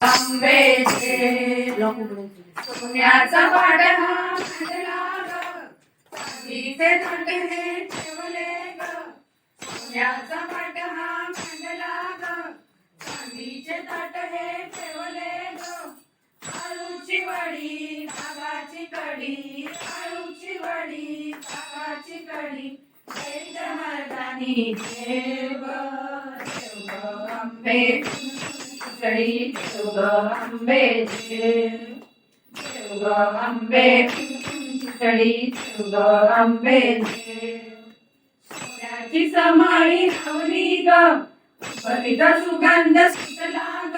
आंबेचे सोन्याचा पाडणा चांदीचे हे ठेवले ग सोन्याचा मांडला ग चांदीचे ताट हे ठेवले ग आळूची वडी कडी. आळूची वडी कडी. जय मर्दानी देव देव आंबे. खिचडी देव आंबे देव आंबे सोन्याची समाळी लावली ग बलित सुगंध सुटला ग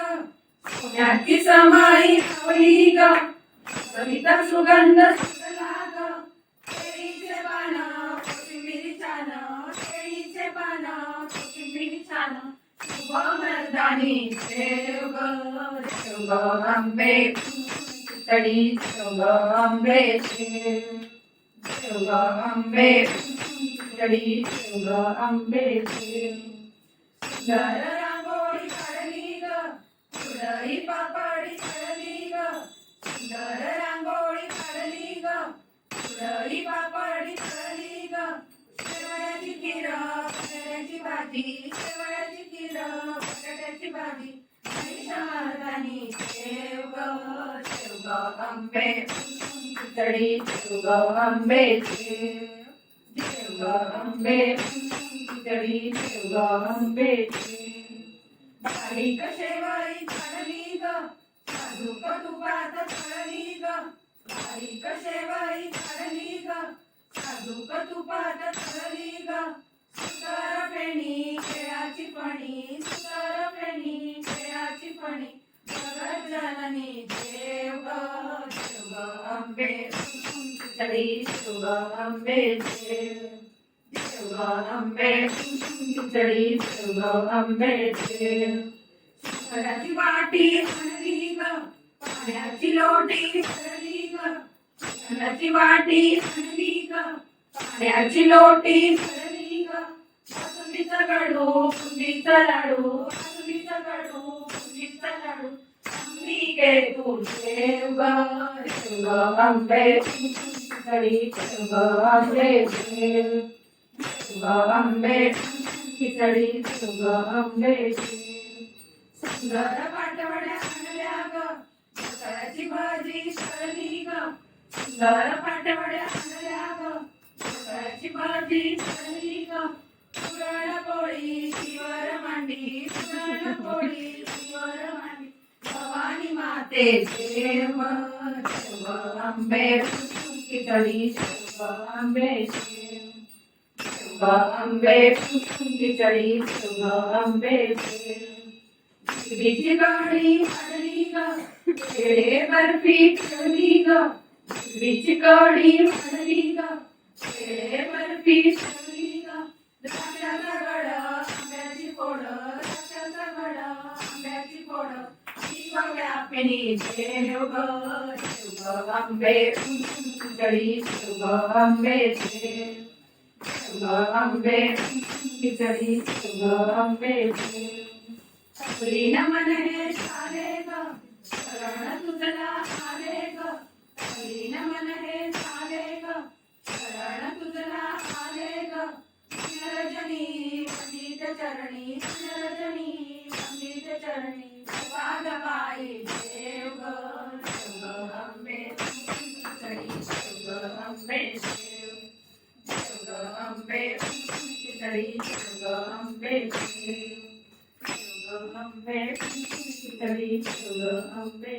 सोन्याची समाळी लावली ग बलित सुगंध सुटला मर्दानी देव ग आंबे खिचडी देव ग आंबे देव आंबे खिचडी देव ग आंबे सुंदर रांगोळी काढली ग फुलई पापडी काढली ग सुंदर रांगोळी काढली ग फुलई पापडी काढली ग शेवयाची खीर शेवयाची भाजी शेवयाची महिषामर्दानी देव ग देव ग आंबे खिचडी देव ग आंबे देव देव ग आंबे खिचडी देव ग आंबे देव बारीक शेवाळी काढली ग साजूक तुपात तळली ग बारीक शेवाळी काढली आंबे खिचडी देव ग आंबे देव आंबे खिचडी देव ग आंबे वाटी आणली ग पाण्याची लोटी भरली ग वाटी ग पाण्याची लोटी भरली ग बासुंदीचा गडू बुंदीचा लाडू बासुंदीचा गडू बुंदीचा लाडू खिचडी देव ग आंबे देव देव खिचडी देव ग सुंदर पाटवड्या आणल्या ग. मोसळाची भाजी तळली ग. सुंदर पाटवड्या आणल्या ग. मोसळाची भाजी तळली ग. पुरण पोळी शिवर मांडी पुरण पोळी. भवानी माते देव देव आंबे खिचडी देव आंबे देव देव आंबे खिचडी देव आंबे देव बिची व्यापिनी देव ग देव ग आंबे खिचडी देव ग आंबे देव देव ग आंबे खिचडी आंबे देव देव ग आंबे खिचडी देव ग आंबे देव आंबे खिचडी देव आंबे